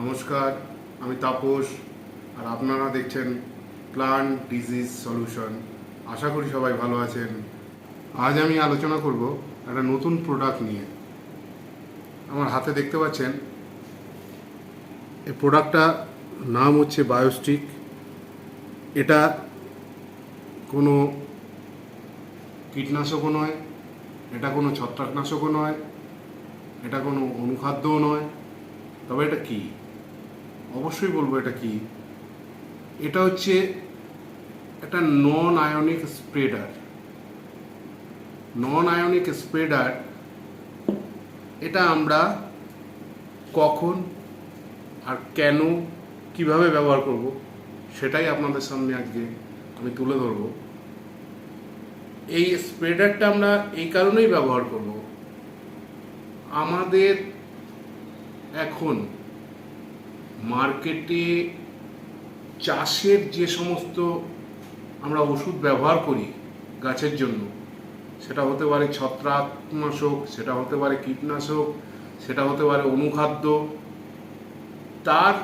নমস্কার, আমি তাপস আর আপনারা দেখছেন প্লান্ট ডিজিজ সলিউশন আশা করি সবাই ভালো আছেন। আজ আমি আলোচনা করব একটা নতুন প্রোডাক্ট নিয়ে। আমার হাতে দেখতে পাচ্ছেন, এই প্রোডাক্টটা নাম হচ্ছে বায়োস্টিক এটা কোনো কীটনাশকও নয়, এটা কোনো ছত্রাকনাশকও নয়, এটা কোনো অনুখাদ্যও নয়, তবে এটা কি? অবশ্যই বলব এটা কি? এটা হচ্ছে একটা non ionic spreader non ionic spreader এটা আমরা কখন আর কেন কীভাবে ব্যবহার করব সেটাই আপনাদের সামনে আজকে আমি তুলে ধরব। এই স্প্রেডারটা আমরা এই কারণেই ব্যবহার করব। আমাদের এখন মার্কেটে চাষের যে সমস্ত আমরা ওষুধ ব্যবহার করি গাছের জন্য, সেটা হতে পারে ছত্রাকনাশক, সেটা হতে পারে কীটনাশক, সেটা হতে পারে অনুখাদ্য, তার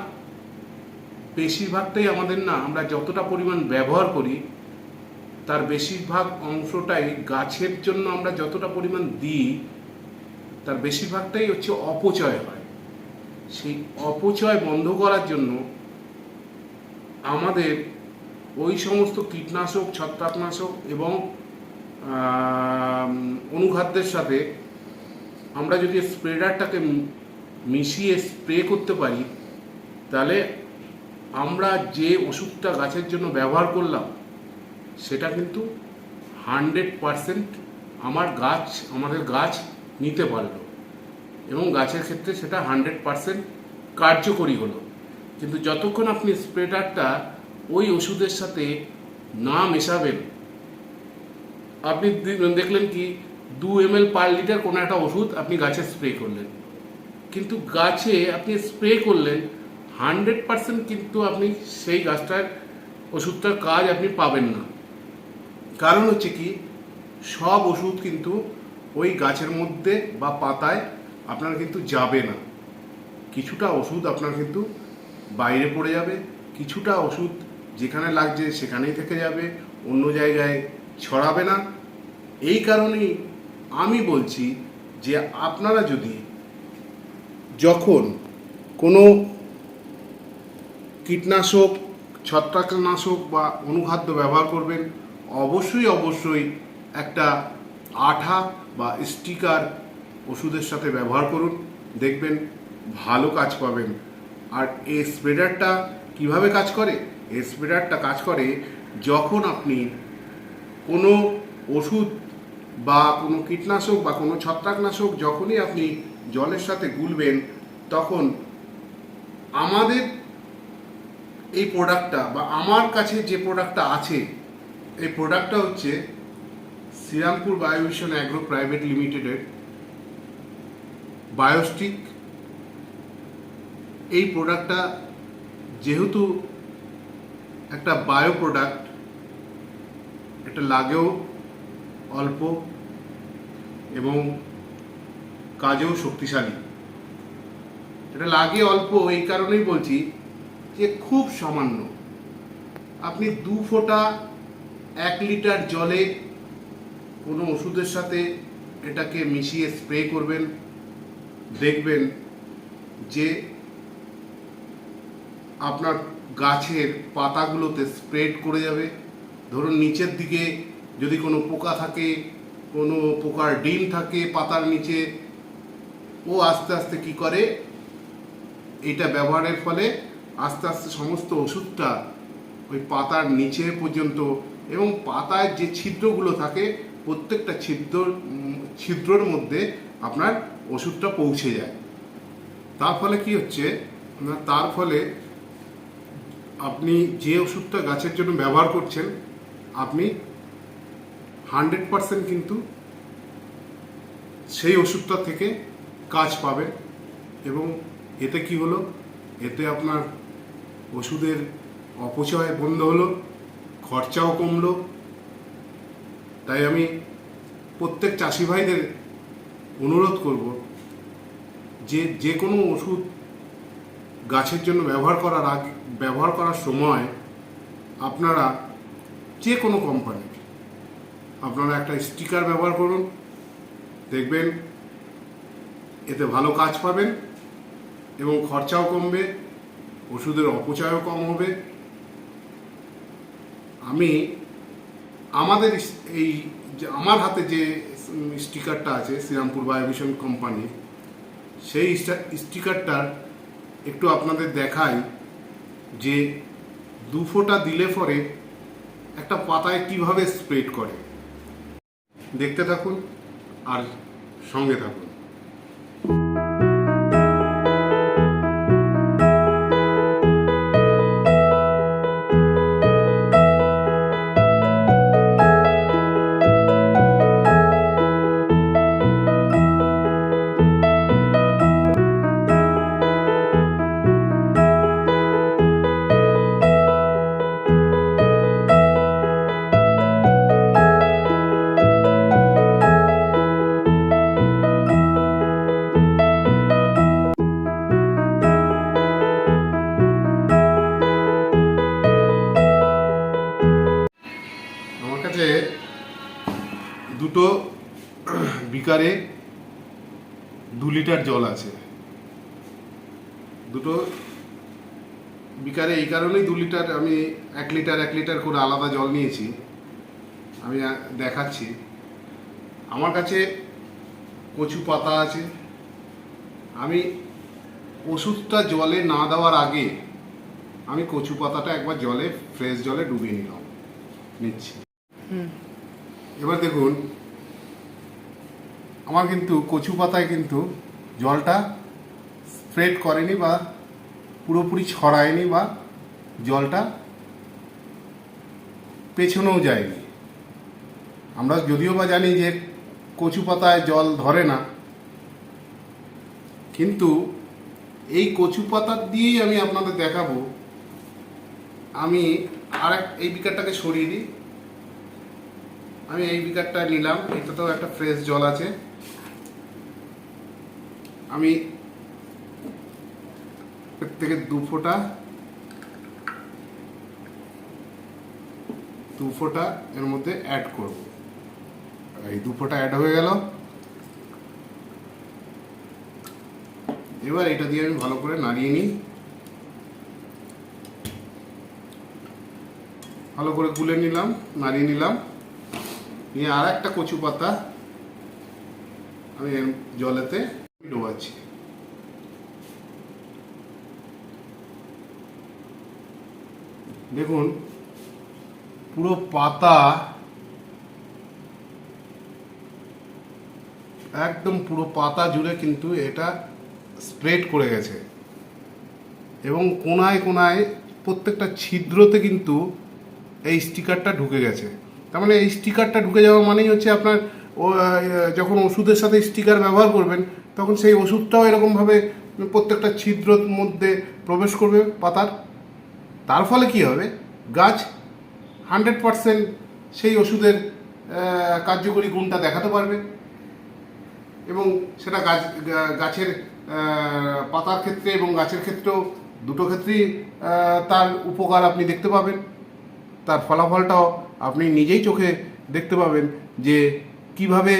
বেশিরভাগটাই আমাদের না, আমরা যতটা পরিমাণ ব্যবহার করি, তার বেশিরভাগ অংশটাই গাছের জন্য আমরা যতটা পরিমাণ দিই, তার বেশিরভাগটাই হচ্ছে অপচয় হয়। সেই অপচয় বন্ধ করার জন্য আমাদের ওই সমস্ত কীটনাশক, ছত্রাকনাশক এবং অনুখাদ্যের সাথে আমরা যদি স্প্রেডারটাকে মিশিয়ে স্প্রে করতে পারি, তাহলে আমরা যে ওষুধটা গাছের জন্য ব্যবহার করলাম, সেটা কিন্তু হান্ড্রেড পারসেন্ট আমার গাছ, আমাদের গাছ নিতে পারল। এবং গাছের ক্ষেত্রে সেটা হান্ড্রেড পারসেন্ট কার্যকরী হলো। কিন্তু যতক্ষণ আপনি স্প্রেডারটা ওই ওষুধের সাথে না মেশাবেন, আপনি দেখলেন কি, দু এম এল পার লিটার কোনো একটা ওষুধ আপনি গাছে স্প্রে করলেন। কিন্তু গাছে আপনি স্প্রে করলেন, হান্ড্রেড পারসেন্ট কিন্তু আপনি সেই গাছটার ওষুধটার কাজ আপনি পাবেন না। কারণ হচ্ছে কি, সব ওষুধ কিন্তু ওই গাছের মধ্যে বা পাতায় আপনার কিন্তু যাবে না। কিছুটা ওষুধ আপনার কিন্তু বাইরে পড়ে যাবে, কিছুটা ওষুধ যেখানে লাগছে সেখানেই থেকে যাবে, অন্য জায়গায় ছড়াবে না। এই কারণেই আমি বলছি যে আপনারা যদি যখন কোনো কীটনাশক, ছত্রাকনাশক বা অনুখাদ্য ব্যবহার করবেন, অবশ্যই অবশ্যই একটা আঠা বা স্টিকার ওষুধের সাথে ব্যবহার করুন, দেখবেন ভালো কাজ পাবেন। আর এই স্প্রেডারটা কীভাবে কাজ করে? এই স্প্রেডারটা কাজ করে যখন আপনি কোনো ওষুধ বা কোনো কীটনাশক বা কোনো ছত্রাকনাশক যখনই আপনি জলের সাথে গুলবেন, তখন আমাদের এই প্রোডাক্টটা বা আমার কাছে যে প্রোডাক্টটা আছে, এই প্রোডাক্টটা হচ্ছে শ্রীরামপুর বায়োভিশন অ্যাগ্রো প্রাইভেট লিমিটেডের বায়োস্টিক, এই প্রোডাক্টটা যেহেতু একটা বায়ো প্রোডাক্ট, এটা লাগেও অল্প এবং কাজেও শক্তিশালী। এটা লাগে অল্প, এই কারণেই বলছি যে খুব সামান্য। আপনি দু ফোঁটা এক লিটার জলে কোনো ওষুধের সাথে এটাকে মিশিয়ে স্প্রে করবেন দেখবেন যে আপনার গাছের পাতাগুলোতে স্প্রেড করে যাবে। ধরুন নিচের দিকে যদি কোনো পোকা থাকে, কোনো পোকার ডিম থাকে পাতার নিচে, ও আস্তে আস্তে কি করে? এটা ব্যবহারের ফলে আস্তে আস্তে সমস্ত ওষুধটা ওই পাতার নিচে পর্যন্ত এবং পাতায় যে ছিদ্রগুলো থাকে, প্রত্যেকটা ছিদ্র ছিদ্রর মধ্যে আপনার ওষুধটা পৌঁছে যায়। তার ফলে কি হচ্ছে? না, তার ফলে আপনি যে ওষুধটা গাছের জন্য ব্যবহার করছেন, আপনি হান্ড্রেড পারসেন্ট কিন্তু সেই ওষুধটা থেকে কাজ পাবেন এবং এতে কি হলো? এতে আপনার ওষুধের অপচয় বন্ধ হলো, খরচাও কমলো। তাই আমি প্রত্যেক চাষি ভাইদের অনুরোধ করব যে যে কোনো ওষুধ গাছের জন্য ব্যবহার করার আগে, ব্যবহার করার সময় আপনারা যে কোনো কোম্পানির আপনারা একটা স্টিকার ব্যবহার করুন, দেখবেন এতে ভালো কাজ পাবেন এবং খরচাও কমবে, ওষুধের অপচয়ও কম হবে। আমি আমাদের এই আমার হাতে যে স্টিকারটা আছে, শ্রীরামপুর বায়োভিশন কোম্পানি সেই স্টা- স্টিকারটার একটু আপনাদের দেখাই যে দু ফোঁটা দিলে পরে একটা পাতায় কীভাবে স্প্রেড করে। দেখতে থাকুন আর সঙ্গে থাকুন। বিকারে দু লিটার জল আছে। দুটো বিকারে এই কারণেই দু লিটার আমি এক লিটার এক লিটার করে আলাদা জল নিয়েছি। আমি দেখাচ্ছি। আমার কাছে কচু পাতা আছে। আমি ওষুধটা জলে না দেওয়ার আগে আমি কচু পাতাটা একবার জলে ফ্রেশ জলে ডুবিয়ে নিলাম নিচ্ছি। এবার দেখুন আমার কিন্তু কচু পাতায় কিন্তু জলটা স্প্রেড করেনি বা পুরোপুরি ছড়ায়নি বা জলটা পেছনেও যায়নি। আমরা যদিও বা জানি যে কচু পাতায় জল ধরে না, কিন্তু এই কচু পাতা দিয়েই আমি আপনাদের দেখাবো। আমি আর এই বিকারটাকে সরিয়ে দিই। আমি এই বিকারটা নিলাম। এটাতেও একটা ফ্রেশ জল আছে। আমি এর থেকে দু ফোঁটা দু ফোঁটা এর মধ্যে অ্যাড করব। এই দু ফোঁটা অ্যাড হয়ে গেল। এবার এটা দিয়ে আমি ভালো করে নাড়িয়ে নিই। ভালো করে গুলে নিলাম, নাড়িয়ে নিলাম। নিয়ে আর একটা কচু পাতা আমি জলেতে ডোবাচ্ছি দেখুন, পুরো পাতা একদম পুরো পাতা জুড়ে কিন্তু এটা স্প্রেড করে গেছে। এবং কোনায় কোনায় প্রত্যেকটা ছিদ্রতে কিন্তু এই স্টিকারটা ঢুকে গেছে। তার মানে এই স্টিকারটা ঢুকে যাওয়া মানেই হচ্ছে আপনার ও, যখন ওষুধের সাথে স্টিকার ব্যবহার করবেন তখন সেই ওষুধটাও এরকমভাবে প্রত্যেকটা ছিদ্রর মধ্যে প্রবেশ করবে পাতার। তার ফলে কি হবে? গাছ হান্ড্রেড পারসেন্ট সেই ওষুধের কার্যকরী গুণটা দেখাতে পারবে এবং সেটা গাছ গাছের পাতার ক্ষেত্রে এবং গাছের ক্ষেত্রেও দুটো ক্ষেত্রেই তার উপকার আপনি দেখতে পাবেন। তার ফলাফলটাও আপনি নিজেই চোখে দেখতে পাবেন যে কীভাবে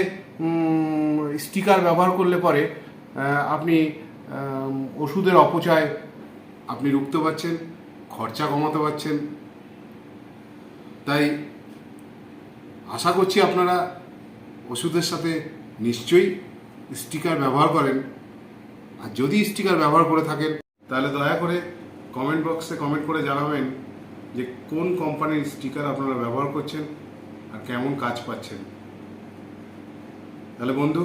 স্টিকার ব্যবহার করলে পরে আপনি ওষুধের অপচয় আপনি রুখতে পারছেন, খরচা কমাতে পারছেন। তাই আশা করছি আপনারা ওষুধের সাথে নিশ্চয়ই স্টিকার ব্যবহার করেন। আর যদি স্টিকার ব্যবহার করে থাকেন, তাহলে দয়া করে কমেন্ট বক্সে কমেন্ট করে জানাবেন যে কোন কোম্পানির স্টিকার আপনারা ব্যবহার করছেন আর কেমন কাজ পাচ্ছেন। তাহলে বন্ধু,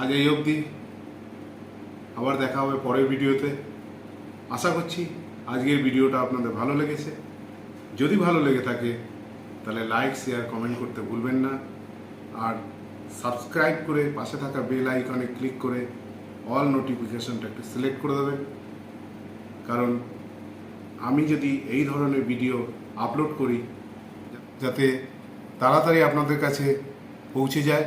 আজ এই অবধি। আবার দেখা হবে পরের ভিডিওতে। আশা করছি আজকের ভিডিওটা আপনাদের ভালো লেগেছে। যদি ভালো লেগে থাকে, তাহলে লাইক শেয়ার কমেন্ট করতে ভুলবেন না। আর সাবস্ক্রাইব করে পাশে থাকা বেল আইকনে ক্লিক করে অল নোটিফিকেশনটা একটু সিলেক্ট করে দেবেন। কারণ আমি যদি এই ধরনের ভিডিও আপলোড করি, যাতে তাড়াতাড়ি আপনাদের কাছে পৌঁছে যায়।